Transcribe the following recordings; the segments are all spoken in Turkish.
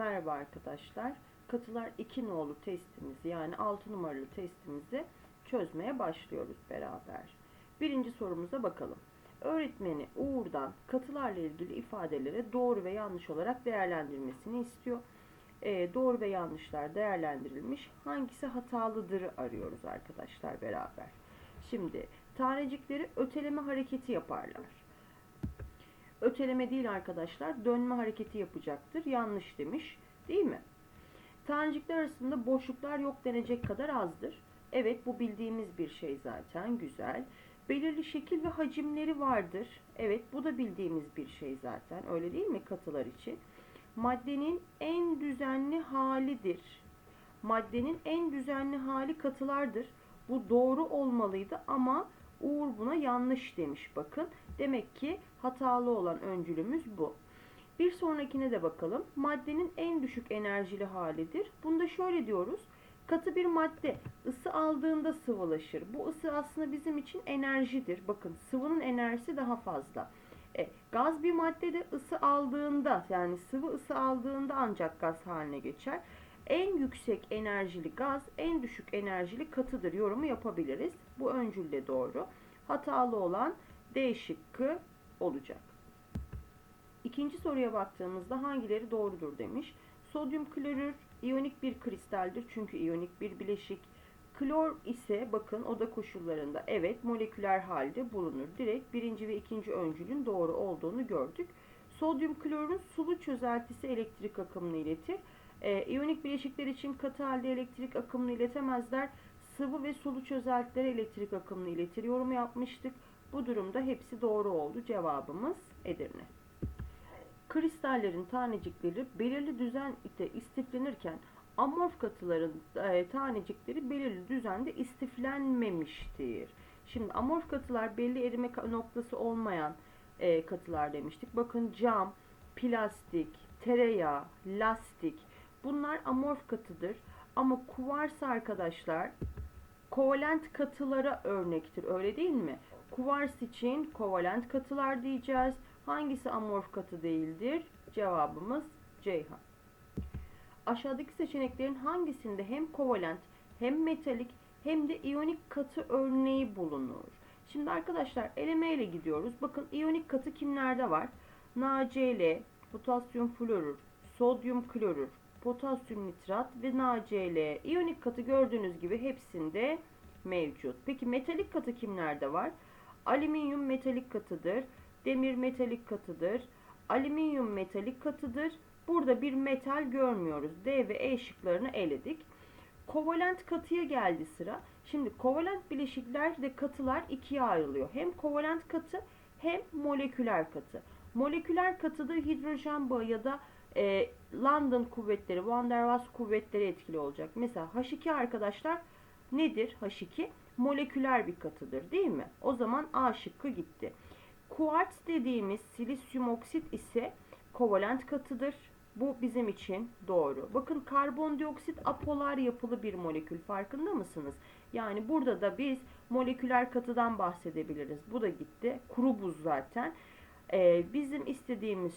Merhaba arkadaşlar. Katılar 2 nolu testimizi yani 6 numaralı testimizi çözmeye başlıyoruz beraber. Birinci sorumuza bakalım. Öğretmeni Uğur'dan katılarla ilgili ifadelere doğru ve yanlış olarak değerlendirmesini istiyor. Ee, doğru ve yanlışlar değerlendirilmiş. Hangisi hatalıdır arıyoruz arkadaşlar beraber. Şimdi tanecikleri öteleme hareketi yaparlar. Öteleme değil arkadaşlar. Dönme hareketi yapacaktır. Yanlış demiş. Değil mi? Tanecikler arasında boşluklar yok denecek kadar azdır. Evet bu bildiğimiz bir şey zaten. Güzel. Belirli şekil ve hacimleri vardır. Evet bu da bildiğimiz bir şey zaten. Öyle değil mi katılar için? Maddenin en düzenli halidir. Maddenin en düzenli hali katılardır. Bu doğru olmalıydı ama Uğur buna yanlış demiş bakın. Demek ki hatalı olan öncülümüz bu. Bir sonrakine de bakalım. Maddenin en düşük enerjili halidir. Bunda şöyle diyoruz. Katı bir madde ısı aldığında sıvılaşır. Bu ısı aslında bizim için enerjidir. Bakın sıvının enerjisi daha fazla. E, gaz bir madde de ısı aldığında yani sıvı ısı aldığında ancak gaz haline geçer. En yüksek enerjili gaz en düşük enerjili katıdır yorumu yapabiliriz. Bu öncül de doğru. Hatalı olan D şıkkı olacak. İkinci soruya baktığımızda hangileri doğrudur demiş. Sodyum klorür iyonik bir kristaldir çünkü iyonik bir bileşik. Klor ise bakın oda koşullarında evet moleküler halde bulunur. Direkt birinci ve ikinci öncülün doğru olduğunu gördük. Sodyum klorun sulu çözeltisi elektrik akımını iletir. E, iyonik bileşikler için katı halde elektrik akımını iletemezler. Sıvı ve sulu çözeltilere elektrik akımını iletir. Yorum yapmıştık. Bu durumda hepsi doğru oldu. Cevabımız Edirne. Kristallerin tanecikleri belirli düzende istiflenirken amorf katıların e, tanecikleri belirli düzende istiflenmemiştir. Şimdi amorf katılar belli erime noktası olmayan e, katılar demiştik. Bakın cam, plastik, tereyağı, lastik bunlar amorf katıdır. Ama kuvars arkadaşlar kovalent katılara örnektir. Öyle değil mi? Kuvars için kovalent katılar diyeceğiz. Hangisi amorf katı değildir? Cevabımız Ceyhan. Aşağıdaki seçeneklerin hangisinde hem kovalent hem metalik hem de iyonik katı örneği bulunur? Şimdi arkadaşlar eleme ile gidiyoruz. Bakın iyonik katı kimlerde var? NaCl, potasyum florür, sodyum klorür, potasyum nitrat ve NaCl. İyonik katı gördüğünüz gibi hepsinde mevcut. Peki metalik katı kimlerde var? Alüminyum metalik katıdır. Demir metalik katıdır. Alüminyum metalik katıdır. Burada bir metal görmüyoruz. D ve E şıklarını eledik. Kovalent katıya geldi sıra. Şimdi kovalent bileşiklerde katılar ikiye ayrılıyor. Hem kovalent katı hem moleküler katı. Moleküler katıda hidrojen bağı ya da e, London kuvvetleri, Van der Waals kuvvetleri etkili olacak. Mesela H2 arkadaşlar nedir H2? Moleküler bir katıdır değil mi? O zaman A şıkkı gitti. Kuarts dediğimiz silisyum oksit ise kovalent katıdır. Bu bizim için doğru. Bakın karbondioksit apolar yapılı bir molekül farkında mısınız? Yani burada da biz moleküler katıdan bahsedebiliriz. Bu da gitti. Kuru buz zaten. Ee, bizim istediğimiz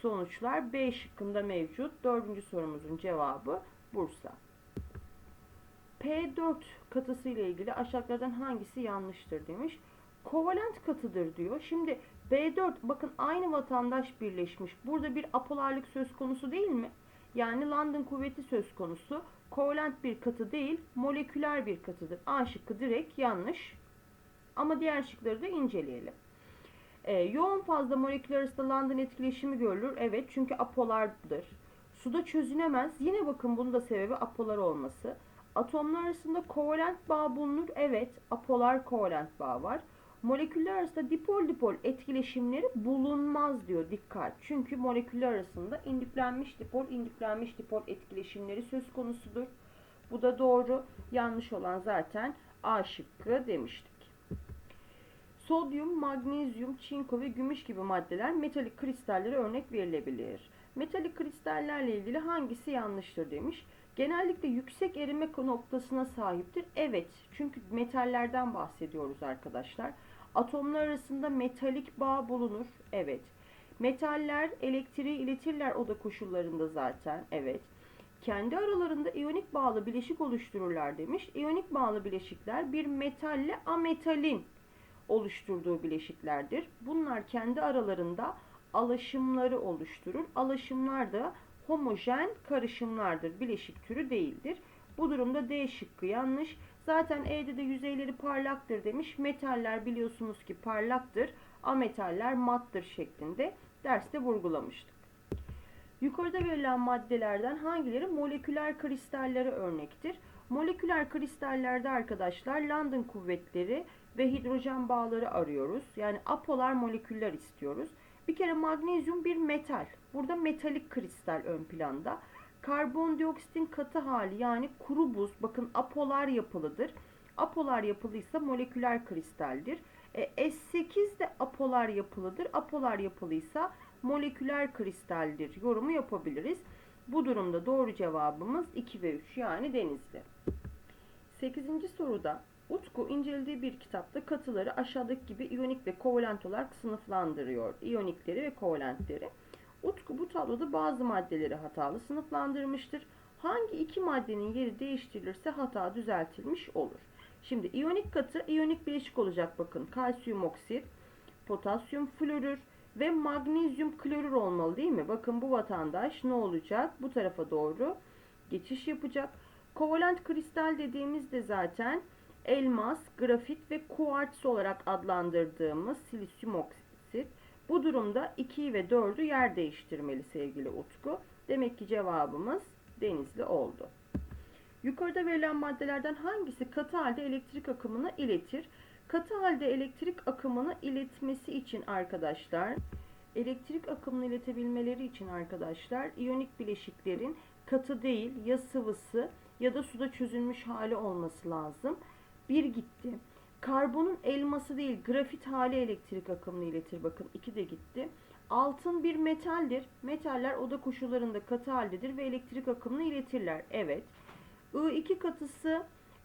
sonuçlar B şıkkında mevcut. Dördüncü sorumuzun cevabı Bursa. P4 katısı ile ilgili aşağıdakilerden hangisi yanlıştır demiş. Kovalent katıdır diyor. Şimdi B4 bakın aynı vatandaş birleşmiş. Burada bir apolarlık söz konusu değil mi? Yani London kuvveti söz konusu. Kovalent bir katı değil, moleküler bir katıdır. A şıkkı direkt yanlış. Ama diğer şıkları da inceleyelim. Ee, yoğun fazla moleküler arasında London etkileşimi görülür. Evet çünkü apolardır. Suda çözünemez. Yine bakın bunun da sebebi apolar olması. Atomlar arasında kovalent bağ bulunur. Evet apolar kovalent bağ var. Moleküller arasında dipol dipol etkileşimleri bulunmaz diyor dikkat. Çünkü moleküller arasında indüklenmiş dipol indüklenmiş dipol etkileşimleri söz konusudur. Bu da doğru. Yanlış olan zaten A şıkkı demiştik. Sodyum, magnezyum, çinko ve gümüş gibi maddeler metalik kristallere örnek verilebilir. Metalik kristallerle ilgili hangisi yanlıştır demiş. Genellikle yüksek erime noktasına sahiptir. Evet, çünkü metallerden bahsediyoruz arkadaşlar. Atomlar arasında metalik bağ bulunur. Evet. Metaller elektriği iletirler oda koşullarında zaten. Evet. Kendi aralarında iyonik bağlı bileşik oluştururlar demiş. İyonik bağlı bileşikler bir metalle ametalin oluşturduğu bileşiklerdir. Bunlar kendi aralarında alaşımları oluşturur. Alaşımlar da homojen karışımlardır. Bileşik türü değildir. Bu durumda D şıkkı yanlış. Zaten E'de de yüzeyleri parlaktır demiş. Metaller biliyorsunuz ki parlaktır. Ametaller mattır şeklinde derste vurgulamıştık. Yukarıda verilen maddelerden hangileri moleküler kristallere örnektir? Moleküler kristallerde arkadaşlar London kuvvetleri ve hidrojen bağları arıyoruz. Yani apolar moleküller istiyoruz. Bir kere magnezyum bir metal. Burada metalik kristal ön planda. Karbondioksitin katı hali yani kuru buz bakın apolar yapılıdır. Apolar yapılıysa moleküler kristaldir. E, S8 de apolar yapılıdır. Apolar yapılıysa moleküler kristaldir yorumu yapabiliriz. Bu durumda doğru cevabımız 2 ve 3 yani denizli. 8. soruda Utku incelediği bir kitapta katıları aşağıdaki gibi iyonik ve kovalent olarak sınıflandırıyor. İyonikleri ve kovalentleri. Utku bu tabloda bazı maddeleri hatalı sınıflandırmıştır. Hangi iki maddenin yeri değiştirilirse hata düzeltilmiş olur. Şimdi iyonik katı iyonik bileşik olacak bakın. Kalsiyum oksit, potasyum florür ve magnezyum klorür olmalı değil mi? Bakın bu vatandaş ne olacak? Bu tarafa doğru geçiş yapacak. Kovalent kristal dediğimizde zaten elmas, grafit ve kuartz olarak adlandırdığımız silisyum oksit. Bu durumda 2'yi ve 4'ü yer değiştirmeli sevgili Utku. Demek ki cevabımız denizli oldu. Yukarıda verilen maddelerden hangisi katı halde elektrik akımını iletir? Katı halde elektrik akımını iletmesi için arkadaşlar, elektrik akımını iletebilmeleri için arkadaşlar, iyonik bileşiklerin katı değil ya sıvısı ya da suda çözülmüş hali olması lazım. Bir gitti. Karbonun elması değil, grafit hali elektrik akımını iletir. Bakın iki de gitti. Altın bir metaldir. Metaller oda koşullarında katı haldedir ve elektrik akımını iletirler. Evet. I2 katısı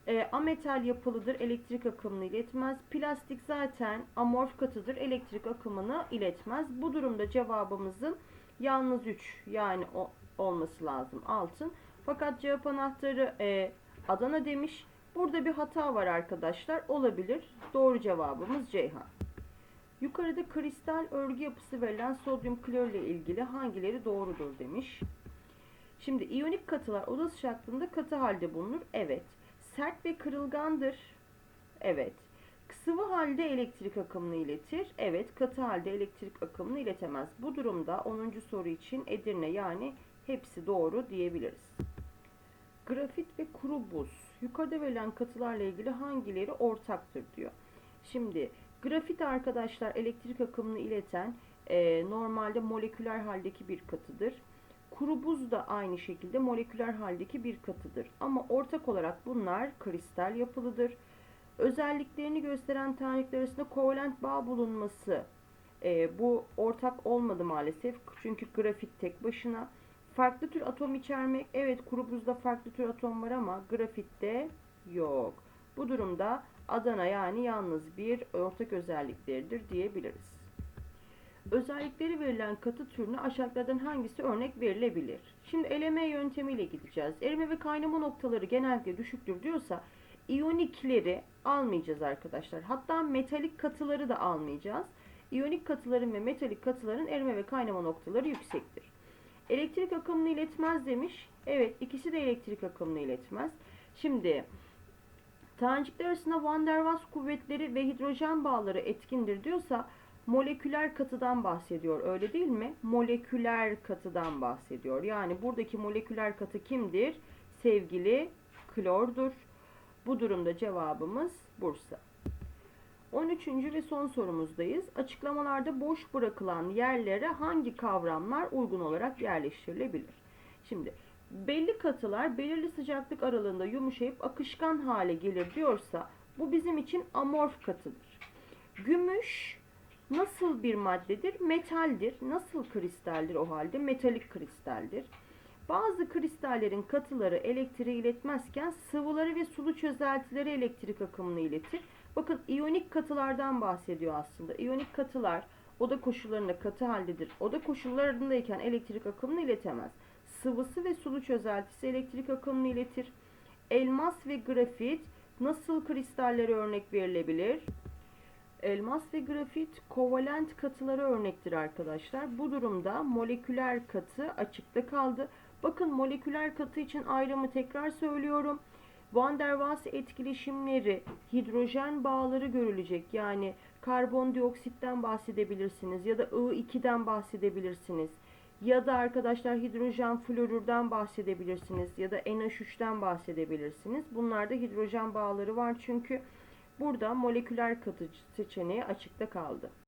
e, ametal yapılıdır, elektrik akımını iletmez. Plastik zaten amorf katıdır, elektrik akımını iletmez. Bu durumda cevabımızın yalnız 3 yani o, olması lazım altın. Fakat cevap anahtarı e, Adana demiş. Burada bir hata var arkadaşlar. Olabilir. Doğru cevabımız Ceyhan. Yukarıda kristal örgü yapısı verilen sodyum klor ile ilgili hangileri doğrudur demiş. Şimdi iyonik katılar oda sıcaklığında katı halde bulunur. Evet. Sert ve kırılgandır. Evet. Sıvı halde elektrik akımını iletir. Evet. Katı halde elektrik akımını iletemez. Bu durumda 10. soru için Edirne yani hepsi doğru diyebiliriz. Grafit ve kuru buz. Yukarıda verilen katılarla ilgili hangileri ortaktır diyor. Şimdi grafit arkadaşlar elektrik akımını ileten e, normalde moleküler haldeki bir katıdır. Kuru buz da aynı şekilde moleküler haldeki bir katıdır. Ama ortak olarak bunlar kristal yapılıdır. Özelliklerini gösteren tanecikler arasında kovalent bağ bulunması e, bu ortak olmadı maalesef. Çünkü grafit tek başına. Farklı tür atom içermek. Evet kuru buzda farklı tür atom var ama grafitte yok. Bu durumda Adana yani yalnız bir ortak özellikleridir diyebiliriz. Özellikleri verilen katı türüne aşağıdakilerden hangisi örnek verilebilir? Şimdi eleme yöntemiyle gideceğiz. Erime ve kaynama noktaları genellikle düşüktür diyorsa iyonikleri almayacağız arkadaşlar. Hatta metalik katıları da almayacağız. İyonik katıların ve metalik katıların erime ve kaynama noktaları yüksektir. Elektrik akımını iletmez demiş. Evet ikisi de elektrik akımını iletmez. Şimdi tanecikler arasında Van der Waals kuvvetleri ve hidrojen bağları etkindir diyorsa moleküler katıdan bahsediyor öyle değil mi? Moleküler katıdan bahsediyor. Yani buradaki moleküler katı kimdir? Sevgili klordur. Bu durumda cevabımız Bursa. 13. ve son sorumuzdayız. Açıklamalarda boş bırakılan yerlere hangi kavramlar uygun olarak yerleştirilebilir? Şimdi belli katılar belirli sıcaklık aralığında yumuşayıp akışkan hale gelir diyorsa bu bizim için amorf katıdır. Gümüş nasıl bir maddedir? Metaldir. Nasıl kristaldir o halde? Metalik kristaldir. Bazı kristallerin katıları elektriği iletmezken sıvıları ve sulu çözeltileri elektrik akımını iletir. Bakın iyonik katılardan bahsediyor aslında. İyonik katılar Oda koşullarında katı haldedir. Oda koşullarındayken elektrik akımını iletemez. Sıvısı ve sulu çözeltisi elektrik akımını iletir. Elmas ve grafit nasıl kristallere örnek verilebilir? Elmas ve grafit kovalent katılara örnektir arkadaşlar. Bu durumda moleküler katı açıkta kaldı. Bakın moleküler katı için ayrımı tekrar söylüyorum. Van der Waals etkileşimleri, hidrojen bağları görülecek. Yani karbondioksitten bahsedebilirsiniz ya da I2'den bahsedebilirsiniz. Ya da arkadaşlar hidrojen florürden bahsedebilirsiniz ya da NH3'ten bahsedebilirsiniz. Bunlarda hidrojen bağları var çünkü burada moleküler katı seçeneği açıkta kaldı.